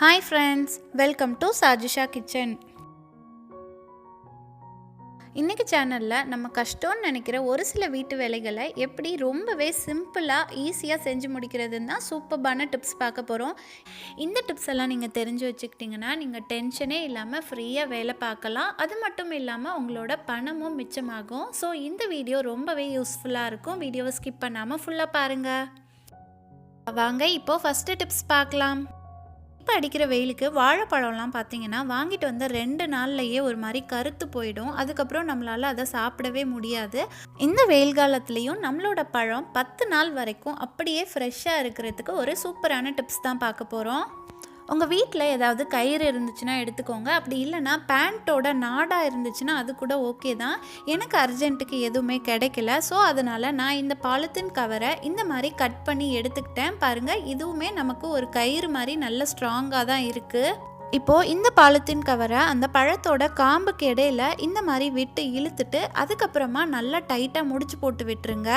Hi friends welcome to Sajisha kitchen இன்றைக்கி சேனலில் நம்ம கஷ்டம்னு நினைக்கிற ஒரு சில வீட்டு வேலைகளை எப்படி ரொம்பவே சிம்பிளாக ஈஸியாக செஞ்சு முடிக்கிறதுன்னு தான் சூப்பர்பான டிப்ஸ் பார்க்க போகிறோம் இந்த டிப்ஸ் எல்லாம் நீங்கள் தெரிஞ்சு வச்சுக்கிட்டிங்கன்னா நீங்கள் டென்ஷனே இல்லாமல் ஃப்ரீயாக வேலை பார்க்கலாம். அது மட்டும் இல்லாமல் உங்களோட பணமும் மிச்சமாகும். ஸோ இந்த வீடியோ ரொம்பவே யூஸ்ஃபுல்லாக இருக்கும். வீடியோவை ஸ்கிப் பண்ணாமல் ஃபுல்லாக பாருங்கள் வாங்க இப்போது ஃபஸ்ட்டு டிப்ஸ் பார்க்கலாம். இப்போ அடிக்கிற வெயிலுக்கு வாழைப்பழம்லாம் பார்த்தீங்கன்னா வாங்கிட்டு வந்த ரெண்டு நாள்லையே ஒரு மாதிரி கருத்து போயிடும். அதுக்கப்புறம் நம்மளால் அதை சாப்பிடவே முடியாது. இந்த வெயில் காலத்துலேயும் நம்மளோட பழம் பத்து நாள் வரைக்கும் அப்படியே ஃப்ரெஷ்ஷாக இருக்கிறதுக்கு ஒரு சூப்பரான டிப்ஸ் தான் பார்க்க போகிறோம் உங்கள் வீட்டில் ஏதாவது கயிறு இருந்துச்சுன்னா எடுத்துக்கோங்க. அப்படி இல்லைன்னா பேண்ட்டோட நாடாக இருந்துச்சுன்னா அது கூட ஓகே தான். எனக்கு அர்ஜென்ட்டுக்கு எதுவுமே கிடைக்கல. ஸோ அதனால் நான் இந்த பாலித்தீன் கவரை இந்த மாதிரி கட் பண்ணி எடுத்துக்கிட்டேன். பாருங்கள் இதுவுமே நமக்கு ஒரு கயிறு மாதிரி நல்ல ஸ்ட்ராங்காக தான் இருக்குது இப்போது இந்த பாலித்தீன் கவரை அந்த பழத்தோட காம்புக்கு இடையில இந்த மாதிரி விட்டு இழுத்துட்டு அதுக்கப்புறமா நல்லா டைட்டாக முடிச்சு போட்டு விட்டுருங்க.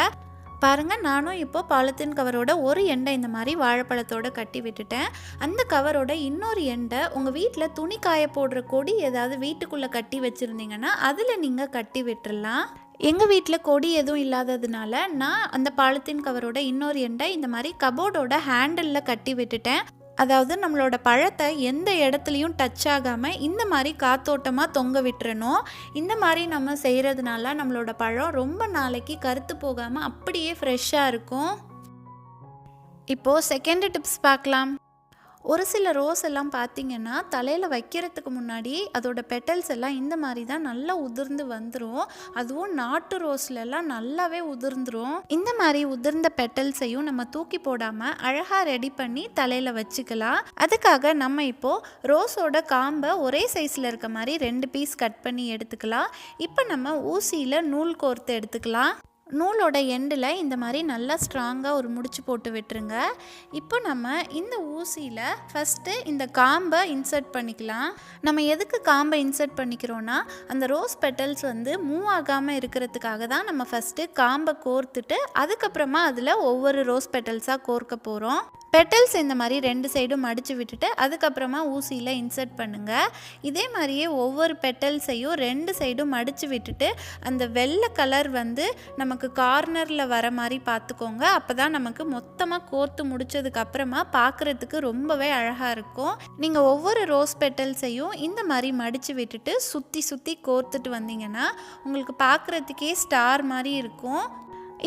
பாருங்கள் நானும் இப்போ பாலித்தீன் கவரோட ஒரு எண்டை இந்த மாதிரி வாழைப்பழத்தோட கட்டி விட்டுட்டேன். அந்த கவரோட இன்னொரு எண்டை உங்கள் வீட்டில் துணி காய போடுற கொடி ஏதாவது வீட்டுக்குள்ளே கட்டி வச்சுருந்தீங்கன்னா அதில் நீங்கள் கட்டி விட்டுடலாம் எங்கள் வீட்டில் கொடி எதுவும் இல்லாததுனால நான் அந்த பாலித்தீன் கவரோட இன்னொரு எண்டை இந்த மாதிரி கபோர்டோட ஹேண்டிலில் கட்டி விட்டுட்டேன். அதாவது நம்மளோட பழத்தை எந்த இடத்துலையும் டச் ஆகாமல் இந்த மாதிரி காத்தோட்டமாக தொங்க விட்டுறணும். இந்த மாதிரி நம்ம செய்கிறதுனால நம்மளோட பழம் ரொம்ப நாளைக்கு கருத்து போகாமல் அப்படியே ஃப்ரெஷ்ஷாக இருக்கும். இப்போது செகண்ட் டிப்ஸ் பார்க்கலாம். ஒரு சில ரோஸ் எல்லாம் பார்த்தீங்கன்னா தலையில் வைக்கிறதுக்கு முன்னாடி அதோட பெட்டல்ஸ் எல்லாம் இந்த மாதிரி தான் நல்லா உதிர்ந்து வந்துடும் அதுவும் நாட்டு ரோஸ்லலாம் நல்லாவே உதிர்ந்துடும் இந்த மாதிரி உதிர்ந்த பெட்டல்ஸையும் நம்ம தூக்கி போடாமல் அழகாக ரெடி பண்ணி தலையில் வச்சுக்கலாம். அதுக்காக நம்ம இப்போது ரோஸோட காம்பை ஒரே சைஸில் இருக்க மாதிரி ரெண்டு பீஸ் கட் பண்ணி எடுத்துக்கலாம். இப்போ நம்ம ஊசியில் நூல் கோர்த்து எடுத்துக்கலாம். நூலோட எண்டில் இந்த மாதிரி நல்லா ஸ்ட்ராங்காக ஒரு முடிச்சு போட்டு விட்டுருங்க. இப்போ நம்ம இந்த ஊசியில் ஃபஸ்ட்டு இந்த காம்பை இன்சர்ட் பண்ணிக்கலாம். நம்ம எதுக்கு காம்பை இன்சர்ட் பண்ணிக்கிறோன்னா அந்த ரோஸ் பெட்டல்ஸ் வந்து மூவ் ஆகாமல் இருக்கிறதுக்காக தான் நம்ம ஃபஸ்ட்டு காம்பை கோர்த்துட்டு அதுக்கப்புறமா அதில் ஒவ்வொரு ரோஸ் பெட்டல்ஸாக கோர்க்க போகிறோம் பெட்டல்ஸ் இந்த மாதிரி ரெண்டு சைடும் மடித்து விட்டுட்டு அதுக்கப்புறமா ஊசியில் இன்சர்ட் பண்ணுங்கள் இதே மாதிரியே ஒவ்வொரு பெட்டல்ஸையும் ரெண்டு சைடும் மடித்து விட்டுட்டு அந்த வெள்ளை கலர் வந்து நமக்கு கார்னரில் வர மாதிரி பார்த்துக்கோங்க. அப்போ தான் நமக்கு மொத்தமாக கோர்த்து முடிச்சதுக்கப்புறமா பார்க்குறதுக்கு ரொம்பவே அழகாக இருக்கும். நீங்கள் ஒவ்வொரு ரோஸ் பெட்டல்ஸையும் இந்த மாதிரி மடித்து விட்டுட்டு சுற்றி சுற்றி கோர்த்துட்டு வந்தீங்கன்னா உங்களுக்கு பார்க்குறதுக்கே ஸ்டார் மாதிரி இருக்கும்.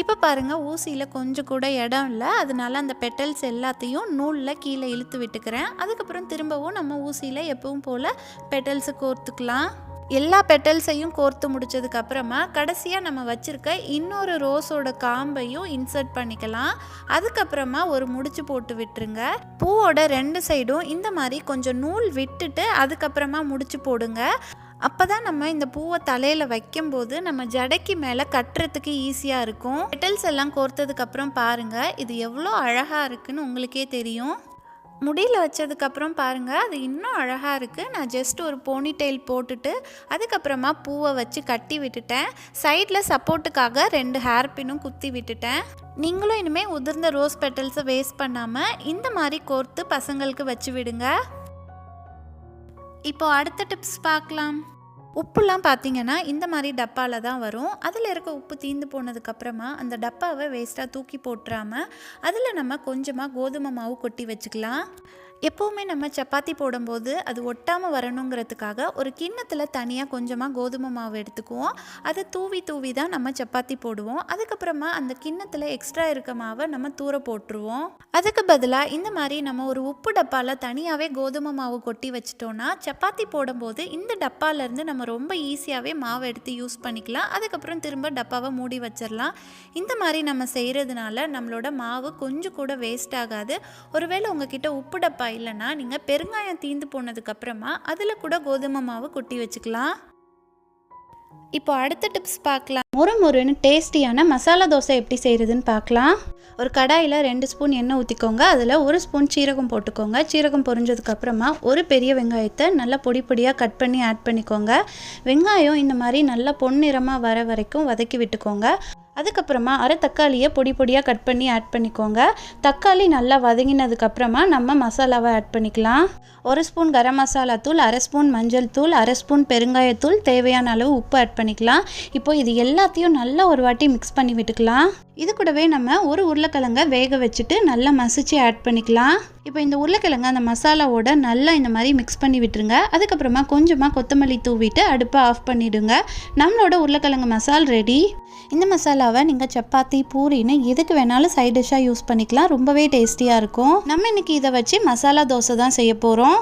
இப்போ பாருங்கள் ஊசியில் கொஞ்சம் கூட இடம் இல்லை. அதனால அந்த பெட்டல்ஸ் எல்லாத்தையும் நூலில் கீழே இழுத்து விட்டுக்கிறேன். அதுக்கப்புறம் திரும்பவும் நம்ம ஊசியில் எப்பவும் போல் பெட்டல்ஸை கோர்த்துக்கலாம். எல்லா பெட்டல்ஸையும் கோர்த்து முடிச்சதுக்கப்புறமா கடைசியாக நம்ம வச்சுருக்க இன்னொரு ரோஸோட காம்பையும் இன்சர்ட் பண்ணிக்கலாம். அதுக்கப்புறமா ஒரு முடிச்சு போட்டு விட்டுருங்க. பூவோட ரெண்டு சைடும் இந்த மாதிரி கொஞ்சம் நூல் விட்டுட்டு அதுக்கப்புறமா முடிச்சு போடுங்க. அப்போ தான் நம்ம இந்த பூவை தலையில் வைக்கும்போது நம்ம ஜடைக்கு மேலே கட்டுறதுக்கு ஈஸியாக இருக்கும். பெட்டல்ஸ் எல்லாம் கோர்த்ததுக்கப்புறம் பாருங்கள் இது எவ்வளோ அழகாக இருக்குன்னு உங்களுக்கே தெரியும். முடியில் வச்சதுக்கப்புறம் பாருங்கள் அது இன்னும் அழகாக இருக்குது நான் ஜஸ்ட் ஒரு போனி டெயில் போட்டுட்டு அதுக்கப்புறமா பூவை வச்சு கட்டி விட்டுட்டேன். சைடில் சப்போர்ட்டுக்காக ரெண்டு ஹேர் பின்னும் குத்தி விட்டுட்டேன். நீங்களும் இனிமேல் உதிர்ந்த ரோஸ் பெட்டல்ஸை வேஸ்ட் பண்ணாமல் இந்த மாதிரி கோர்த்து பசங்களுக்கு வச்சு விடுங்க. இப்போ அடுத்த டிப்ஸ் பார்க்கலாம். உப்புலாம் பார்த்தீங்கன்னா இந்த மாதிரி டப்பாவில் தான் வரும். அதில் இருக்க உப்பு தீந்து போனதுக்கப்புறமா அந்த டப்பாவை வேஸ்ட்டாக தூக்கி போட்டுறாமல் அதில் நம்ம கொஞ்சமாக கோதுமை மாவு கொட்டி வச்சுக்கலாம். எப்போவுமே நம்ம சப்பாத்தி போடும்போது அது ஒட்டாமல் வரணுங்கிறதுக்காக ஒரு கிண்ணத்தில் தனியாக கொஞ்சமாக கோதுமை மாவு எடுத்துக்குவோம். அதை தூவி தூவி தான் நம்ம சப்பாத்தி போடுவோம். அதுக்கப்புறமா அந்த கிண்ணத்தில் எக்ஸ்ட்ரா இருக்க மாவை நம்ம தூர போட்டுருவோம். அதுக்கு பதிலாக இந்த மாதிரி நம்ம ஒரு உப்பு டப்பாவில் தனியாகவே கோதுமை மாவு கொட்டி வச்சிட்டோன்னா சப்பாத்தி போடும்போது இந்த டப்பாலேருந்து நம்ம ரொம்ப ஈஸியாகவே மாவு எடுத்து யூஸ் பண்ணிக்கலாம். அதுக்கப்புறம் திரும்ப டப்பாவை மூடி வச்சிடலாம் இந்த மாதிரி நம்ம செய்கிறதுனால நம்மளோட மாவு கொஞ்சம் கூட வேஸ்ட் ஆகாது. ஒருவேளை உங்ககிட்ட உப்பு டப்பா இல்லைன்னா நீங்கள் பெருங்காயம் தீந்து போனதுக்கப்புறமா அதில் கூட கோதுமை மாவு கொட்டி வச்சுக்கலாம். இப்போ அடுத்த டிப்ஸ் பார்க்கலாம். மொறு மொறுன்னு டேஸ்டியான மசாலா தோசை எப்படி செய்கிறதுன்னு பார்க்கலாம். ஒரு கடாயில் ரெண்டு ஸ்பூன் எண்ணெய் ஊற்றிக்கோங்க அதில் ஒரு ஸ்பூன் சீரகம் போட்டுக்கோங்க. சீரகம் பொரிஞ்சதுக்கப்புறமா ஒரு பெரிய வெங்காயத்தை நல்லா பொடி பொடியாக கட் பண்ணி ஆட் பண்ணிக்கோங்க. வெங்காயம் இந்த மாதிரி நல்லா பொன்னிறமாக வர வரைக்கும் வதக்கி விட்டுக்கோங்க. அதுக்கப்புறமா அரை தக்காளியை பொடி பொடியாக கட் பண்ணி ஆட் பண்ணிக்கோங்க. தக்காளி நல்லா வதங்கினதுக்கப்புறமா நம்ம மசாலாவை ஆட் பண்ணிக்கலாம். ஒரு ஸ்பூன் கரம் மசாலா தூள் அரை ஸ்பூன் மஞ்சள் தூள் அரை ஸ்பூன் பெருங்காயத்தூள் தேவையான அளவு உப்பு ஆட் பண்ணிக்கலாம். இப்போ இது எல்லாத்தையும் நல்லா ஒரு வாட்டி மிக்ஸ் பண்ணி விட்டுக்கலாம். இது கூடவே நம்ம ஒரு உருளைக்கிழங்கை வேக வச்சுட்டு நல்லா மசிச்சு ஆட் பண்ணிக்கலாம். இப்போ இந்த உருளைக்கிழங்க அந்த மசாலாவோட நல்லா இந்த மாதிரி மிக்ஸ் பண்ணி விட்டுருங்க. அதுக்கப்புறமா கொஞ்சமாக கொத்தமல்லி தூவிட்டு அடுப்பை ஆஃப் பண்ணிவிடுங்க நம்மளோட உருளைக்கிழங்கு மசால் ரெடி இந்த மசாலா மசாலாவை நீங்கள் சப்பாத்தி பூரின்னு எதுக்கு வேணாலும் சைட் டிஷ்ஷாக யூஸ் பண்ணிக்கலாம். ரொம்பவே டேஸ்டியாக இருக்கும். நம்ம இன்னைக்கு இதை வச்சு மசாலா தோசை தான் செய்ய போகிறோம்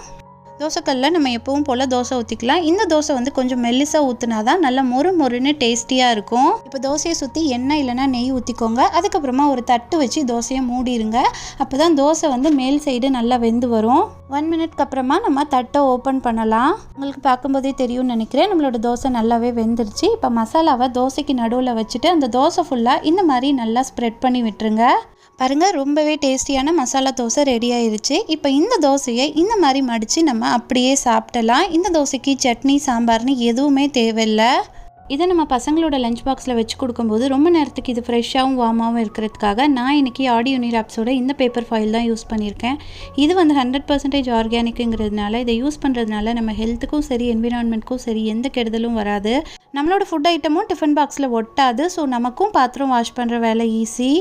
தோசைக்கல்லில் நம்ம எப்பவும் போல் தோசை ஊற்றிக்கலாம் இந்த தோசை வந்து கொஞ்சம் மெல்லிசாக ஊற்றினா தான் நல்லா மொறு மொறுன்னு டேஸ்டியாக இருக்கும். இப்போ தோசையை சுற்றி எண்ணெய் இல்லைன்னா நெய் ஊற்றிக்கோங்க அதுக்கப்புறமா ஒரு தட்டு வச்சு தோசையை மூடிடுங்க அப்போ தான் தோசை வந்து மேல் சைடு நல்லா வெந்து வரும். ஒன் மினிட்க்கு அப்புறமா நம்ம தட்டை ஓப்பன் பண்ணலாம். உங்களுக்கு பார்க்கும்போதே தெரியும்னு நினைக்கிறேன். நம்மளோட தோசை நல்லாவே வெந்துருச்சு. இப்போ மசாலாவை தோசைக்கு நடுவில் வச்சுட்டு அந்த தோசை ஃபுல்லாக இந்த மாதிரி நல்லா ஸ்ப்ரெட் பண்ணி விட்டுருங்க. பாருங்கள் ரொம்பவே டேஸ்டியான மசாலா தோசை ரெடி ஆயிடுச்சு இப்போ இந்த தோசையை இந்த மாதிரி மடித்து நம்ம அப்படியே சாப்பிடலாம். இந்த தோசைக்கு சட்னி சாம்பார்னு எதுவுமே தேவையில்லை. இதை நம்ம பசங்களோட லஞ்ச் பாக்ஸில் வச்சு கொடுக்கும்போது ரொம்ப நேரத்துக்கு இது ஃப்ரெஷ்ஷாகவும் வார்மாகவும் இருக்கிறதுக்காக நான் இன்றைக்கி ஆடி யூனிராப்ஸோட இந்த பேப்பர் ஃபாயில் தான் யூஸ் பண்ணியிருக்கேன். இது வந்து ஹண்ட்ரட் பர்சன்டேஜ் ஆர்கானிக்குங்கிறதுனால இதை யூஸ் பண்ணுறதுனால நம்ம ஹெல்த்துக்கும் சரி என்விரான்மெண்ட்க்கும் சரி எந்த கெடுதலும் வராது. நம்மளோட ஃபுட் ஐட்டமும் டிஃபன் பாக்ஸில் ஒட்டாது. ஸோ நமக்கும் பாத்திரம் வாஷ் பண்ணுற வேலை ஈஸி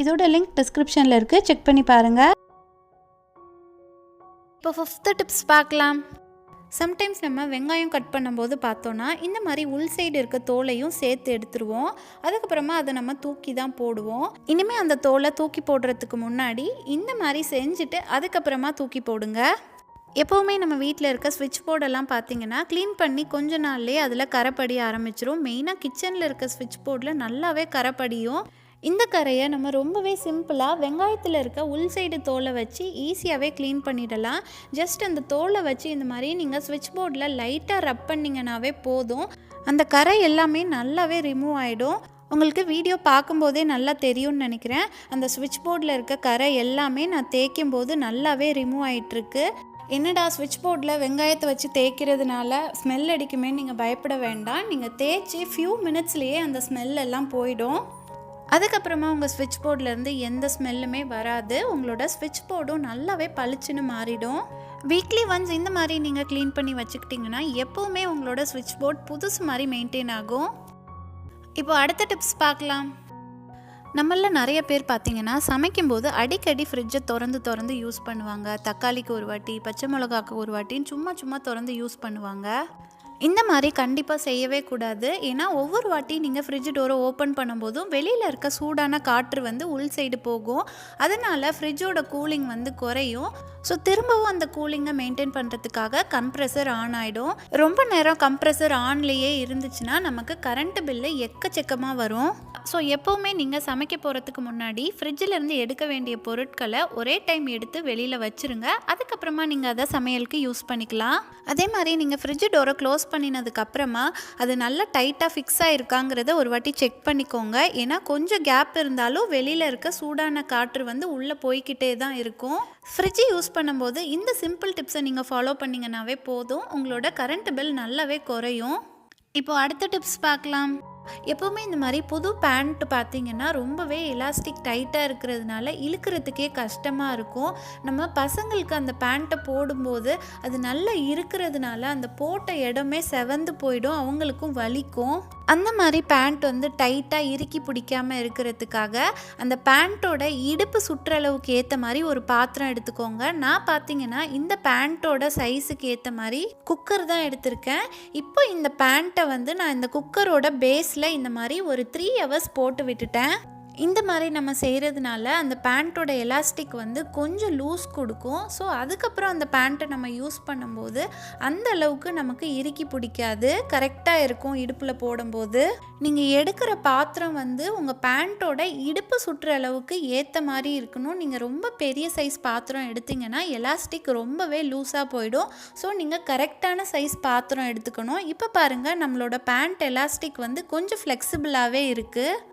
இதோட லிங்க் டிஸ்கிரிப்ஷனில் இருக்குது செக் பண்ணி பாருங்கள் இப்போ ஃபிஃப்த்து டிப்ஸ் பார்க்கலாம். சம்டைம்ஸ் நம்ம வெங்காயம் கட் பண்ணும்போது பார்த்தோன்னா இந்த மாதிரி உள் சைடு இருக்க தோலையும் சேர்த்து எடுத்துருவோம். அதுக்கப்புறமா அதை நம்ம தூக்கி தான் போடுவோம். இனிமேல் அந்த தோலை தூக்கி போடுறதுக்கு முன்னாடி இந்த மாதிரி செஞ்சுட்டு அதுக்கப்புறமா தூக்கி போடுங்க. எப்போவுமே நம்ம வீட்டில் இருக்க ஸ்விட்ச் போர்டெல்லாம் பார்த்தீங்கன்னா க்ளீன் பண்ணி கொஞ்ச நாள்லேயே அதில் கரைப்படிய ஆரம்பிச்சிரும். மெயினாக கிச்சனில் இருக்க ஸ்விட்ச் போர்டில் நல்லாவே கரைப்படியும். இந்த கரையை நம்ம ரொம்பவே சிம்பிளாக வெங்காயத்தில் இருக்க உள் சைடு தோலை வச்சு ஈஸியாகவே க்ளீன் பண்ணிடலாம். ஜஸ்ட் அந்த தோலை வச்சு இந்த மாதிரி நீங்கள் ஸ்விட்ச் போர்டில் லைட்டாக ரப் பண்ணிங்கனாவே போதும். அந்த கரை எல்லாமே நல்லாவே ரிமூவ் ஆகிடும் உங்களுக்கு வீடியோ பார்க்கும்போதே நல்லா தெரியும்னு நினைக்கிறேன். அந்த ஸ்விட்ச் போர்டில் இருக்க கரை எல்லாமே நான் தேய்க்கும் போது நல்லாவே ரிமூவ் ஆகிட்டுருக்கு என்னடா ஸ்விட்ச் போர்டில் வெங்காயத்தை வச்சு தேய்க்கிறதுனால ஸ்மெல் அடிக்குமே நீங்கள் பயப்பட வேண்டாம். நீங்கள் தேய்ச்சி ஃபியூ மினிட்ஸ்லேயே அந்த ஸ்மெல் எல்லாம் போயிடும். அதுக்கப்புறமா உங்கள் ஸ்விட்ச் போர்ட்லேருந்து எந்த ஸ்மெல்லுமே வராது. உங்களோட ஸ்விட்ச் போர்டும் நல்லாவே பளிச்சுன்னு மாறிடும். வீக்லி ஒன்ஸ் இந்த மாதிரி நீங்கள் க்ளீன் பண்ணி வச்சுக்கிட்டிங்கன்னா எப்போவுமே உங்களோட ஸ்விட்ச் போர்ட் புதுசு மாதிரி மெயின்டைன் ஆகும். இப்போ அடுத்த டிப்ஸ் பார்க்கலாம். நம்மள நிறைய பேர் பார்த்தீங்கன்னா சமைக்கும்போது அடிக்கடி ஃப்ரிட்ஜை திறந்து திறந்து யூஸ் பண்ணுவாங்க. தக்காளிக்கு ஒரு வாட்டி பச்சை மிளகாக்கு ஒரு வாட்டின்னு சும்மா சும்மா திறந்து யூஸ் பண்ணுவாங்க. இந்த மாதிரி கண்டிப்பாக செய்யவே கூடாது. ஏன்னா ஒவ்வொரு வாட்டி நீங்கள் ஃப்ரிட்ஜ் டோரை ஓப்பன் பண்ணும்போதும் வெளியில் இருக்க சூடான காற்று வந்து உள் சைடு போகும். அதனால் ஃப்ரிட்ஜோட கூலிங் வந்து குறையும். ஸோ திரும்பவும் அந்த கூலிங்கை மெயின்டைன் பண்ணுறதுக்காக கம்ப்ரெசர் ஆன் ஆகிடும் ரொம்ப நேரம் கம்ப்ரெசர் ஆன்லேயே இருந்துச்சுன்னா நமக்கு கரண்ட் பில்லு எக்கச்சக்கமாக வரும். ஸோ எப்போவுமே நீங்கள் சமைக்க போகிறதுக்கு முன்னாடி ஃப்ரிட்ஜில் இருந்து எடுக்க வேண்டிய பொருட்களை ஒரே டைம் எடுத்து வெளியில் வச்சுருங்க. அதுக்கப்புறமா நீங்கள் அதை சமையலுக்கு யூஸ் பண்ணிக்கலாம். அதே மாதிரி நீங்கள் ஃப்ரிட்ஜ் டோரை க்ளோஸ் பண்ணினதுக்கு அப்புறமா அது நல்லா டைட்டாக ஃபிக்ஸ் ஆகிருக்காங்கிறத ஒரு வாட்டி செக் பண்ணிக்கோங்க. ஏன்னா கொஞ்சம் கேப் இருந்தாலும் வெளியில் இருக்க சூடான காற்று வந்து உள்ளே போய்கிட்டே தான் இருக்கும். ஃப்ரிட்ஜ் யூஸ் பண்ணும்போது இந்த சிம்பிள் டிப்ஸை நீங்கள் ஃபாலோ பண்ணிங்கனாவே போதும். உங்களோட கரண்ட் பில் நல்லாவே குறையும். இப்போ அடுத்த டிப்ஸ் பார்க்கலாம். எப்போவுமே இந்த மாதிரி புது பேண்ட் பார்த்திங்கன்னா ரொம்பவே எலாஸ்டிக் டைட்டாக இருக்கிறதுனால இழுக்கிறதுக்கே கஷ்டமாக இருக்கும். நம்ம பசங்களுக்கு அந்த பேண்ட்டை போடும்போது அது நல்லா இருக்கிறதுனால அந்த போட்ட இடமே செவந்து போயிடும் அவங்களுக்கும் வலிக்கும். அந்த மாதிரி பேண்ட் வந்து டைட்டாக இறுக்கி பிடிக்காமல் இருக்கிறதுக்காக அந்த பேண்ட்டோட இடுப்பு சுற்றளவுக்கு ஏற்ற மாதிரி ஒரு பாத்திரம் எடுத்துக்கோங்க. நான் பார்த்தீங்கன்னா இந்த பேண்ட்டோட சைஸுக்கு ஏற்ற மாதிரி குக்கர் தான் எடுத்திருக்கேன். இப்போ இந்த பேண்ட்டை வந்து நான் இந்த குக்கரோட பேஸில் இந்த மாதிரி ஒரு த்ரீ ஹவர்ஸ் போட்டு விட்டுட்டேன். இந்த மாதிரி நம்ம செய்கிறதுனால அந்த பேண்ட்டோட எலாஸ்டிக் வந்து கொஞ்சம் லூஸ் கொடுக்கும். ஸோ அதுக்கப்புறம் அந்த பேண்ட்டை நம்ம யூஸ் பண்ணும்போது அந்த அளவுக்கு நமக்கு இறுக்கி பிடிக்காது. கரெக்டாக இருக்கும் இடுப்பில் போடும்போது. நீங்கள் எடுக்கிற பாத்திரம் வந்து உங்கள் பேண்ட்டோட இடுப்பு சுற்றுற அளவுக்கு ஏற்ற மாதிரி இருக்கணும். நீங்கள் ரொம்ப பெரிய சைஸ் பாத்திரம் எடுத்தீங்கன்னா எலாஸ்டிக் ரொம்பவே லூஸாக போயிடும். ஸோ நீங்கள் கரெக்டான சைஸ் பாத்திரம் எடுத்துக்கணும். இப்போ பாருங்கள் நம்மளோட பேண்ட் எலாஸ்டிக் வந்து கொஞ்சம் ஃப்ளெக்சிபிளாகவே இருக்குது